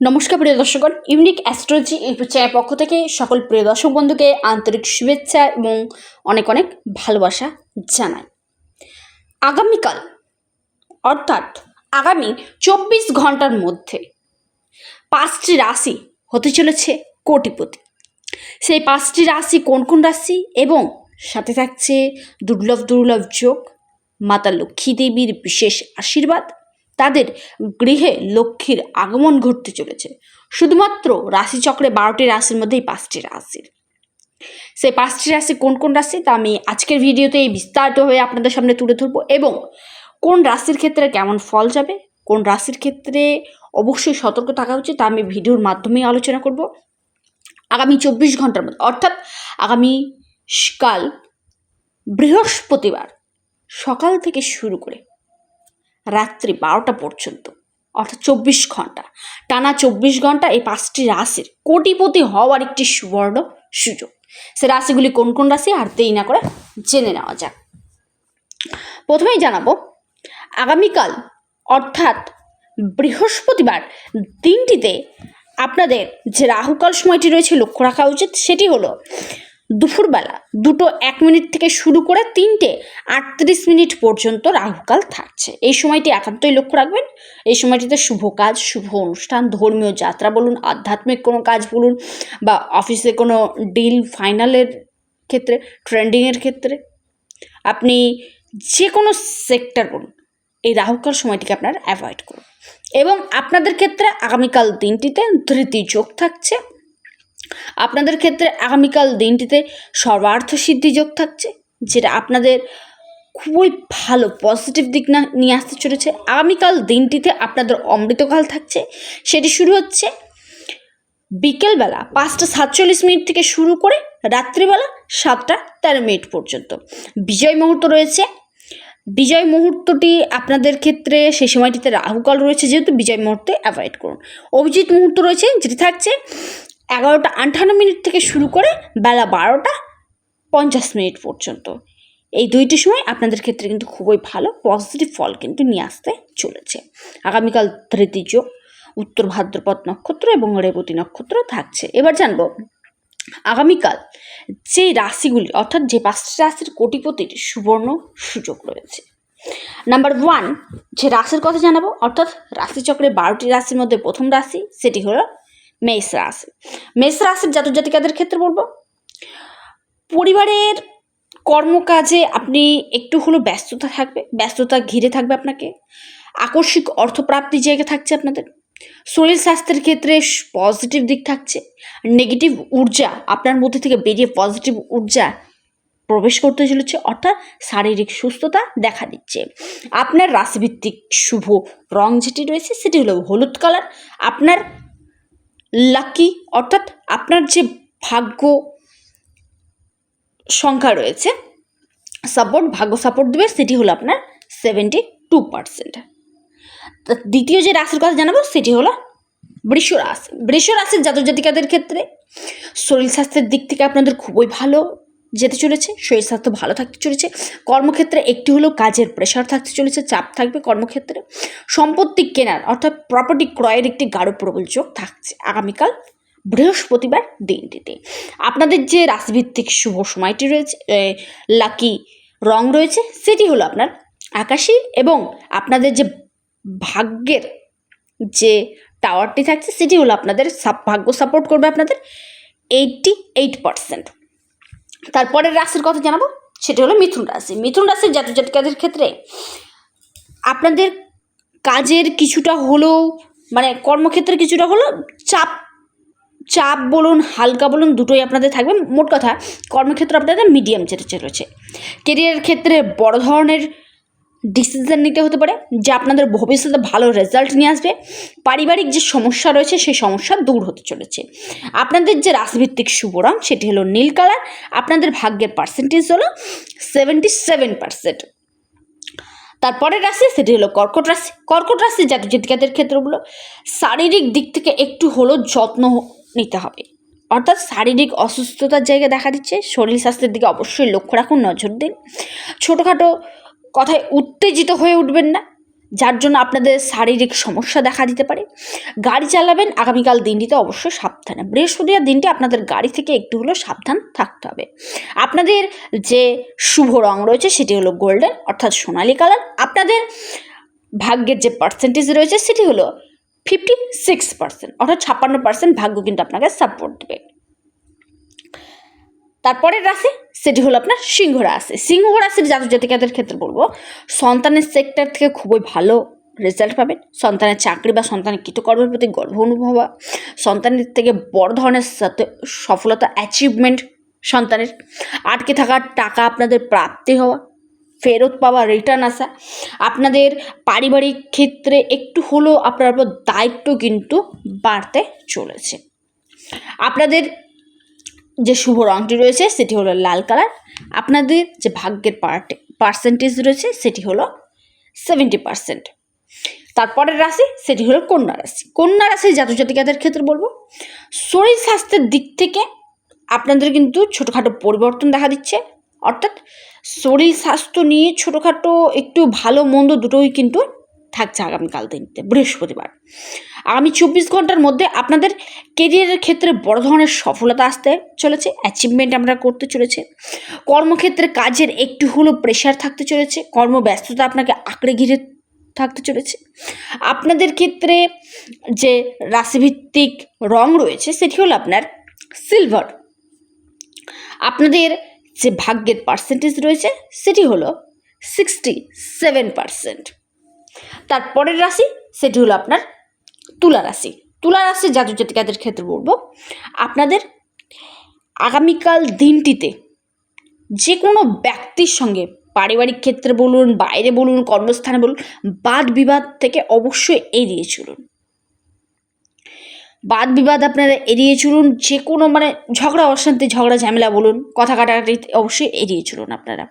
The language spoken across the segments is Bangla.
নমস্কার প্রিয় দর্শকগণ ইউনিক অ্যাস্ট্রোলজি ইউটিউব চ্যানেল পক্ষ থেকে সকল প্রিয় দর্শক বন্ধুকে আন্তরিক শুভেচ্ছা এবং অনেক অনেক ভালোবাসা জানাই। আগামীকাল, অর্থাৎ আগামী চব্বিশ ঘণ্টার মধ্যে পাঁচটি রাশি হতে চলেছে কোটিপতি। সেই পাঁচটি রাশি কোন কোন রাশি এবং সাথে থাকছে দুর্লভ দুর্লভ যোগ, মাতা লক্ষ্মী দেবীর বিশেষ আশীর্বাদ তাদের গৃহে লক্ষ্মীর আগমন ঘটতে চলেছে। শুধুমাত্র রাশিচক্রে বারোটি রাশির মধ্যেই পাঁচটি রাশির। সেই পাঁচটি রাশি কোন কোন রাশি? তা আমি আজকের ভিডিওতে বিস্তারিত হয়ে আপনাদের সামনে তুলে ধরবো এবং কোন রাশির ক্ষেত্রে কেমন ফল যাবে, কোন রাশির ক্ষেত্রে অবশ্যই সতর্ক থাকা উচিত তা আমি ভিডিওর মাধ্যমেই আলোচনা করব। আগামী চব্বিশ ঘণ্টার মধ্যে, অর্থাৎ আগামী কাল বৃহস্পতিবার সকাল থেকে শুরু করে রাত্রি বারোটা পর্যন্ত, অর্থাৎ চব্বিশ ঘণ্টা। টানা চব্বিশ ঘণ্টা এই পাঁচটি রাশির কোটিপতি হওয়ার একটি সুবর্ণ সুযোগ। সে রাশিগুলি কোন কোন রাশি, আর দেই না করে জেনে নেওয়া যাক। প্রথমেই জানাব, আগামীকাল, অর্থাৎ বৃহস্পতিবার দিনটিতে আপনাদের যে রাহুকাল সময়টি রয়েছে লক্ষ্য রাখা উচিত, সেটি হলো দুপুরবেলা, দুটো এক মিনিট থেকে শুরু করে তিনটে আটত্রিশ মিনিট পর্যন্ত রাহুকাল থাকছে। এই সময়টি একান্তই লক্ষ্য রাখবেন। এই সময়টিতে শুভ কাজ, শুভ অনুষ্ঠান, ধর্মীয় যাত্রা বলুন, আধ্যাত্মিক কোনো কাজ বলুন বা অফিসে কোনো ডিল ফাইনালের ক্ষেত্রে, ট্রেন্ডিংয়ের ক্ষেত্রে, আপনি যে কোনো সেক্টর বলুন, এই রাহুকাল সময়টিকে আপনার অ্যাভয়েড করুন। এবং আপনাদের ক্ষেত্রে আগামীকাল দিনটিতে ধৃতি যোগ থাকছে। আপনাদের ক্ষেত্রে আগামীকাল দিনটিতে সর্বার্থ সিদ্ধি যোগ থাকছে, যেটা আপনাদের খুবই ভালো পজিটিভ দিক না, নিয়ে আসতে চলেছে। আগামীকাল দিনটিতে আপনাদের অমৃতকাল থাকছে, সেটি শুরু হচ্ছে বিকেলবেলা পাঁচটা সাতচল্লিশ মিনিট থেকে শুরু করে রাত্রিবেলা সাতটা তেরো মিনিট পর্যন্ত। বিজয় মুহূর্ত রয়েছে। বিজয় মুহূর্তটি আপনাদের ক্ষেত্রে সেই সময়টিতে রাহুকাল রয়েছে, যেহেতু বিজয় মুহূর্তে অ্যাভয়েড করুন। অভিজিৎ মুহূর্ত রয়েছে, যেটি থাকছে এগারোটা আটান্ন মিনিট থেকে শুরু করে বেলা বারোটা পঞ্চাশ মিনিট পর্যন্ত। এই দুইটি সময় আপনাদের ক্ষেত্রে কিন্তু খুবই ভালো পজিটিভ ফল কিন্তু নিয়ে আসতে চলেছে। আগামীকাল তৃতীয় উত্তর ভাদ্রপদ নক্ষত্র এবং রেবতী নক্ষত্র থাকছে। এবার জানব, আগামীকাল যে রাশিগুলি, অর্থাৎ যে পাঁচটি রাশির কোটিপতির সুবর্ণ সুযোগ রয়েছে। নাম্বার ওয়ান যে রাশির কথা জানাব, অর্থাৎ রাশিচক্রে বারোটি রাশির মধ্যে প্রথম রাশি, সেটি হলো মেষ রাশি। মেষ রাশির জাতক জাতিকাদের ক্ষেত্রে বলব, পরিবারের কর্মকাজে আপনি একটু হলেও ব্যস্ততা থাকবে, ব্যস্ততা ঘিরে থাকবে আপনাকে। আকস্মিক অর্থপ্রাপ্তির জায়গা থাকছে আপনাদের। শরীর স্বাস্থ্যের ক্ষেত্রে পজিটিভ দিক থাকছে। নেগেটিভ ঊর্জা আপনার মধ্যে থেকে বেরিয়ে পজিটিভ ঊর্জা প্রবেশ করতে চলেছে, অর্থাৎ শারীরিক সুস্থতা দেখা দিচ্ছে। আপনার রাশিভিত্তিক শুভ রং যেটি রয়েছে, সেটি হলো হলুদ কালার আপনার লাকি অর্থাৎ আপনার যে ভাগ্য সংখ্যা রয়েছে সাপোর্ট ভাগ্য সাপোর্ট দেবে, সেটি হলো আপনার সেভেন্টি টু পার্সেন্ট দ্বিতীয় যে রাশির কথা জানাব, সেটি হলো বৃষ রাশি। বৃষ রাশির জাতক জাতিকাদের ক্ষেত্রে শরীর স্বাস্থ্যের দিক থেকে আপনাদের খুবই ভালো যেতে চলেছে, শরীর স্বাস্থ্য ভালো থাকতে চলেছে, কর্মক্ষেত্রে একটি হলো কাজের প্রেশার থাকতে চলেছে, চাপ থাকবে কর্মক্ষেত্রে। সম্পত্তি কেনার অর্থাৎ প্রপার্টি ক্রয়ের একটি গাঢ় প্রবল যোগ থাকছে আগামীকাল বৃহস্পতিবার দিনটিতে। আপনাদের যে রাশিভিত্তিক শুভ সময়টি রয়েছে লাকি রং রয়েছে, সেটি হলো আপনার আকাশি এবং আপনাদের যে ভাগ্যের যে টাওয়ারটি থাকছে, সেটি হলো আপনাদের ভাগ্য সাপোর্ট করবে আপনাদের এইটটি এইট পারসেন্ট তারপরের রাশির কথা জানাব, সেটি হলো মিথুন রাশি। মিথুন রাশির জাতক জাতিকাদের ক্ষেত্রে আপনাদের কাজের কিছুটা হলেও মানে কর্মক্ষেত্রে কিছুটা হলেও চাপ চাপ বলুন, হালকা বলুন, দুটোই আপনাদের থাকবে। মোট কথা, কর্মক্ষেত্র আপনাদের মিডিয়াম যেটা চলেছে কেরিয়ারের ক্ষেত্রে বড় ধরনের ডিসিশন নিতে হতে পারে, যা আপনাদের ভবিষ্যতে ভালো রেজাল্ট নিয়ে আসবে। পারিবারিক যে সমস্যা রয়েছে, সেই সমস্যা দূর হতে চলেছে। আপনাদের যে রাশিভিত্তিক শুভ রং সেটি হলো নীল কালার। আপনাদের ভাগ্যের পার্সেন্টেজ হলো সেভেন্টি সেভেন পার্সেন্ট তারপরের রাশি, সেটি হলো কর্কট রাশি। কর্কট রাশি জাতক জাতিকাদের ক্ষেত্রগুলো, শারীরিক দিক থেকে একটু হলেও যত্ন নিতে হবে। অর্থাৎ শারীরিক অসুস্থতার জায়গা দেখা দিচ্ছে। শরীর স্বাস্থ্যের দিকে অবশ্যই লক্ষ্য রাখুন, নজর দিন। ছোটোখাটো কথায় উত্তেজিত হয়ে উঠবেন না, যার জন্য আপনাদের শারীরিক সমস্যা দেখা দিতে পারে। গাড়ি চালাবেন, আগামীকাল দিনটিতে অবশ্যই সাবধানে। বৃহস্পতিবার দিনটি আপনাদের গাড়ি থেকে একটু হলেও সাবধান থাকতে হবে। আপনাদের যে শুভ রং রয়েছে সেটি হলো গোল্ডেন, অর্থাৎ সোনালি কালার। আপনাদের ভাগ্যের যে পার্সেন্টেজ রয়েছে সেটি হলো ফিফটি সিক্স পার্সেন্ট অর্থাৎ ছাপ্পান্ন পার্সেন্ট ভাগ্য কিন্তু আপনাকে সাপোর্ট দেবে। তারপরের রাশি সেটি হলো আপনার সিংহ রাশি। সিংহ রাশির জাতক জাতিকাদের ক্ষেত্রে বলব, সন্তানের সেক্টর থেকে খুবই ভালো রেজাল্ট পাবেন। সন্তানের চাকরি বা সন্তানের কৃতকর্মের প্রতি গর্ব অনুভব হওয়া, সন্তানের থেকে বড় ধরনের সাথে সফলতা অ্যাচিভমেন্ট সন্তানের, আটকে থাকা টাকা আপনাদের প্রাপ্তি হওয়া, ফেরত পাওয়া রিটার্ন আসা, আপনাদের পারিবারিক ক্ষেত্রে একটু হলেও আপনার উপর দায়িত্ব কিন্তু বাড়তে চলেছে। আপনাদের যে শুভ রঙটি রয়েছে সেটি হলো লাল কালার। আপনাদের যে ভাগ্যের পার্ট পার্সেন্টেজ রয়েছে সেটি হলো সেভেন্টি পার্সেন্ট তারপরের রাশি সেটি হলো কন্যা রাশি। কন্যা রাশির জাতক জাতিকাদের ক্ষেত্রে বলব, শরীর স্বাস্থ্যের দিক থেকে আপনাদের কিন্তু ছোটোখাটো পরিবর্তন দেখা দিচ্ছে। অর্থাৎ শরীর স্বাস্থ্য নিয়ে ছোটোখাটো একটু ভালো মন্দ দুটোই কিন্তু থাকছে আগামীকাল দিনতে বৃহস্পতিবার। আগামী চব্বিশ ঘণ্টার মধ্যে আপনাদের কেরিয়ারের ক্ষেত্রে বড় ধরনের সফলতা আসতে চলেছে অ্যাচিভমেন্ট আমরা করতে চলেছে। কর্মক্ষেত্রে কাজের একটু হলেও প্রেশার থাকতে চলেছে, কর্মব্যস্ততা আপনাকে আঁকড়ে ঘিরে থাকতে চলেছে। আপনাদের ক্ষেত্রে যে রাশিভিত্তিক রং রয়েছে, সেটি হলো আপনার সিলভার আপনাদের যে ভাগ্যের পার্সেন্টেজ রয়েছে, সেটি হলো সিক্সটি সেভেন পার্সেন্ট তারপরের রাশি, সেটি হলো আপনার তুলা রাশি। তুলা রাশি জাতক জাতিকাদের ক্ষেত্রে বলব, আপনাদের আগামীকাল দিনটিতে যে কোনো ব্যক্তির সঙ্গে পারিবারিক ক্ষেত্রে বলুন, বাইরে বলুন, কর্মস্থানে বলুন, বাদ বিবাদ থেকে অবশ্যই এড়িয়ে চলুন। বাদ বিবাদ আপনারা এড়িয়ে চলুন, যে কোনো মানে ঝগড়া, অশান্তি, ঝগড়া, ঝামেলা বলুন, কথা কাটাকাটি অবশ্যই এড়িয়ে চলুন আপনারা।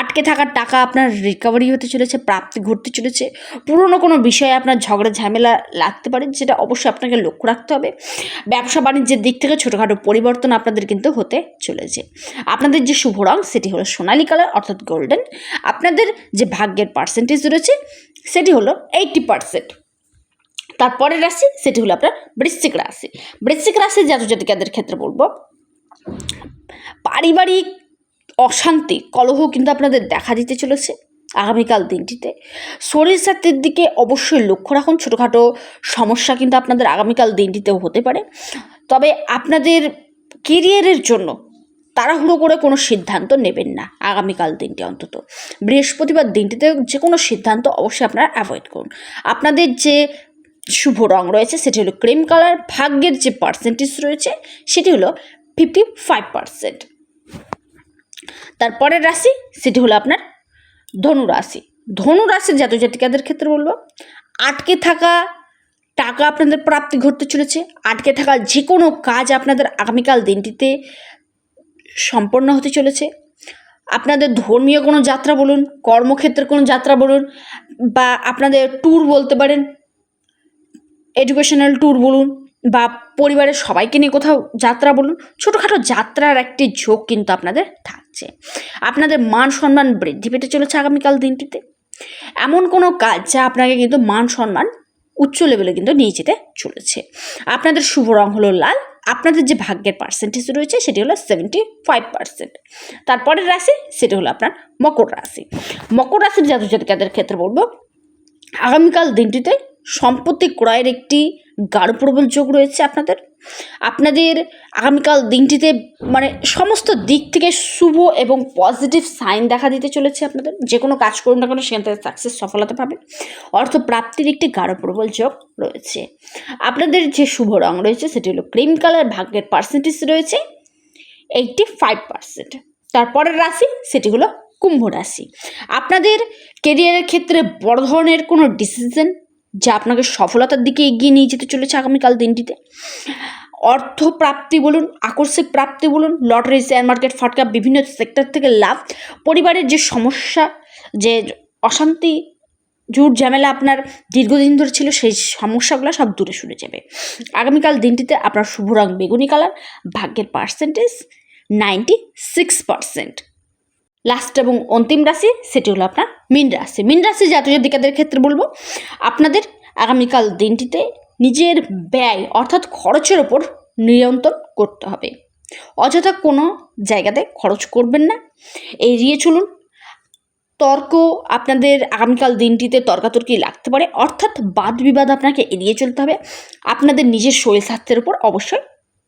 আটকে থাকার টাকা আপনার রিকভারি হতে চলেছে, প্রাপ্তি ঘটতে চলেছে। পুরনো কোনো বিষয়ে আপনার ঝগড়া, ঝামেলা লাগতে পারে, যেটা অবশ্যই আপনাকে লক্ষ্য রাখতে হবে। ব্যবসা, বাণিজ্যের দিক থেকে ছোটোখাটো পরিবর্তন আপনাদের কিন্তু হতে চলেছে। আপনাদের যে শুভ রং, সেটি হলো সোনালি কালার, অর্থাৎ গোল্ডেন আপনাদের যে ভাগ্যের পার্সেন্টেজ রয়েছে, সেটি হলো এইটটি পার্সেন্ট তারপরের রাশি সেটি হলো আপনার বৃশ্চিক রাশি। বৃশ্চিক রাশির জাতক জাতিকাদের ক্ষেত্রে বলব, পারিবারিক অশান্তি, কলহ কিন্তু আপনাদের দেখা দিতে চলেছে আগামীকাল দিনটিতে। শরীর স্বাস্থ্যের দিকে অবশ্যই লক্ষ্য রাখুন, ছোটোখাটো সমস্যা কিন্তু আপনাদের আগামীকাল দিনটিতেও হতে পারে। তবে আপনাদের কেরিয়ারের জন্য তাড়াহুড়ো করে কোনো সিদ্ধান্ত নেবেন না আগামীকাল দিনটি অন্তত। বৃহস্পতিবার দিনটিতে যে কোনো সিদ্ধান্ত অবশ্যই আপনারা অ্যাভয়েড করুন। আপনাদের যে শুভ রং রয়েছে, সেটি হলো ক্রিম কালার ভাগ্যের যে পার্সেন্টেজ রয়েছে, সেটি হলো ফিফটি ফাইভ পার্সেন্ট তারপরের রাশি, সেটি হলো আপনার ধনু রাশি ধনু রাশির জাতক জাতিকাদের ক্ষেত্রে বলব, আটকে থাকা টাকা আপনাদের প্রাপ্তি ঘটতে চলেছে, আটকে থাকা যে কোনো কাজ আপনাদের আগামীকাল দিনটিতে সম্পন্ন হতে চলেছে। আপনাদের ধর্মীয় কোনো যাত্রা বলুন, কর্মক্ষেত্রের কোনো যাত্রা বলুন, বা আপনাদের ট্যুর বলতে পারেন এডুকেশনাল ট্যুর বলুন বা পরিবারের সবাইকে নিয়ে কোথাও যাত্রা বলুন, ছোটোখাটো যাত্রার একটি ঝোঁক কিন্তু আপনাদের থাকছে। আপনাদের মান সম্মান বৃদ্ধি পেতে চলেছে আগামীকাল দিনটিতে। এমন কোনো কাজ যা আপনাকে কিন্তু মান সম্মান উচ্চ লেভেলে কিন্তু নিয়ে যেতে চলেছে। আপনাদের শুভ রং হলো লাল, আপনাদের যে ভাগ্যের পার্সেন্টেজ রয়েছে সেটি হলো সেভেন্টি ফাইভ পার্সেন্ট তারপরের রাশি, সেটি হলো আপনার মকর রাশি। মকর রাশির জাতক জাতিকাদের ক্ষেত্রে বলব, আগামীকাল দিনটিতে সম্পত্তি ক্রয়ের একটি গাঢ় প্রবল যোগ রয়েছে আপনাদের। আপনাদের আগামীকাল দিনটিতে মানে সমস্ত দিক থেকে শুভ এবং পজিটিভ সাইন দেখা দিতে চলেছে আপনাদের। যে কোনো কাজ করুন না কেন, সেখান থেকে সাকসেস সফলতা পাবেন। অর্থ প্রাপ্তির একটি গাঢ় প্রবল যোগ রয়েছে। আপনাদের যে শুভ রং রয়েছে, সেটি হলো ক্রিম কালার ভাগ্যের পার্সেন্টেজ রয়েছে এইটটি ফাইভ পার্সেন্ট তারপরের রাশি, সেটি হলো কুম্ভ রাশি। আপনাদের কেরিয়ারের ক্ষেত্রে বড় ধরনের কোনো ডিসিশন যা আপনাকে সফলতার দিকে এগিয়ে নিয়ে যেতে চলেছে আগামীকাল দিনটিতে। অর্থ প্রাপ্তি বলুন, আকস্মিক প্রাপ্তি বলুন, লটারি শেয়ার মার্কেট ফাটকা বিভিন্ন সেক্টর থেকে লাভ, পরিবারের যে সমস্যা, যে অশান্তি ঝুট ঝামেলা আপনার দীর্ঘদিন ধরে ছিল, সেই সমস্যাগুলো সব দূরে সরে যাবে। আগামীকাল দিনটিতে আপনার শুভ রং বেগুনি কালার ভাগ্যের percentage ninety six percent last এবং অন্তিম রাশি, সেটি হলো আপনার মীন রাশি। মীন রাশি জাতীয় দিকাদের ক্ষেত্রে বলব, আপনাদের আগামীকাল দিনটিতে নিজের ব্যয় অর্থাৎ খরচের ওপর নিয়ন্ত্রণ করতে হবে। অযথা কোনো জায়গাতে খরচ করবেন না। এড়িয়ে চলুন। তর্ক আপনাদের আগামীকাল দিনটিতে তর্কাতর্কি লাগতে পারে। অর্থাৎ বাদ বিবাদ আপনাকে এড়িয়ে চলতে হবে। আপনাদের নিজের শরীর স্বাস্থ্যের উপর অবশ্যই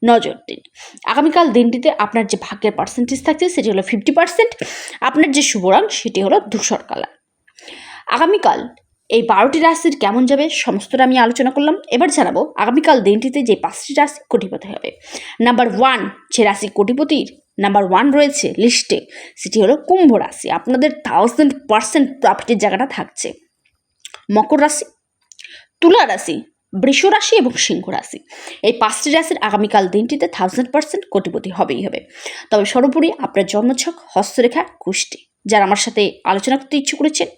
নজর দিন। আগামীকাল দিনটিতে আপনার যে ভাগ্যের পার্সেন্টেজ থাকছে, সেটি হলো ফিফটি পার্সেন্ট আপনার যে শুভ রং, সেটি হলো ধূসর কালার। আগামীকাল এই বারোটি রাশির কেমন যাবে, সমস্তটা আমি আলোচনা করলাম। এবার জানাব আগামীকাল দিনটিতে যে পাঁচটি রাশি কোটিপতি হবে। নাম্বার ওয়ান যে রাশি কোটিপতির নাম্বার ওয়ান রয়েছে লিস্টে সেটি হলো কুম্ভ রাশি। আপনাদের থাউজেন্ড পার্সেন্ট প্রফিটের জায়গাটা থাকছে। মকর রাশি, তুলা রাশি বৃষ রাশি এবং সিংহ রাশি। এই পাঁচটি রাশির আগামীকাল দিনটিতে থাউজেন্ড পার্সেন্ট কোটিপতি হবেই হবে। তবে সর্বোপরি আপনার জন্মছক হস্তরেখা কুষ্টি যারা আমার সাথে আলোচনা করতে ইচ্ছুক করেছেন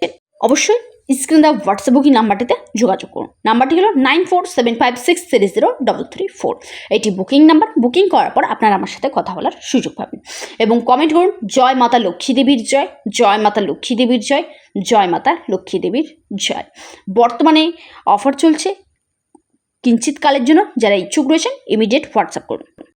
অবশ্যই স্ক্রিন দেওয়া হোয়াটসঅ্যাপ বুকিং নাম্বারটিতে যোগাযোগ করুন। নাম্বারটি হলো nine four seven five six three zero double three four এটি বুকিং নাম্বার। বুকিং করার পর আপনারা আমার সাথে কথা বলার সুযোগ পাবেন। এবং কমেন্ট করুন, জয় মাতা লক্ষ্মী দেবীর জয় জয় মাতা লক্ষ্মী দেবীর জয় জয় মাতা লক্ষ্মী দেবীর জয়। বর্তমানে অফার চলছে কিঞ্চিৎ কালের জন্য যারা ইচ্ছুক রয়েছেন ইমিডিয়েট হোয়াটসঅ্যাপ করুন।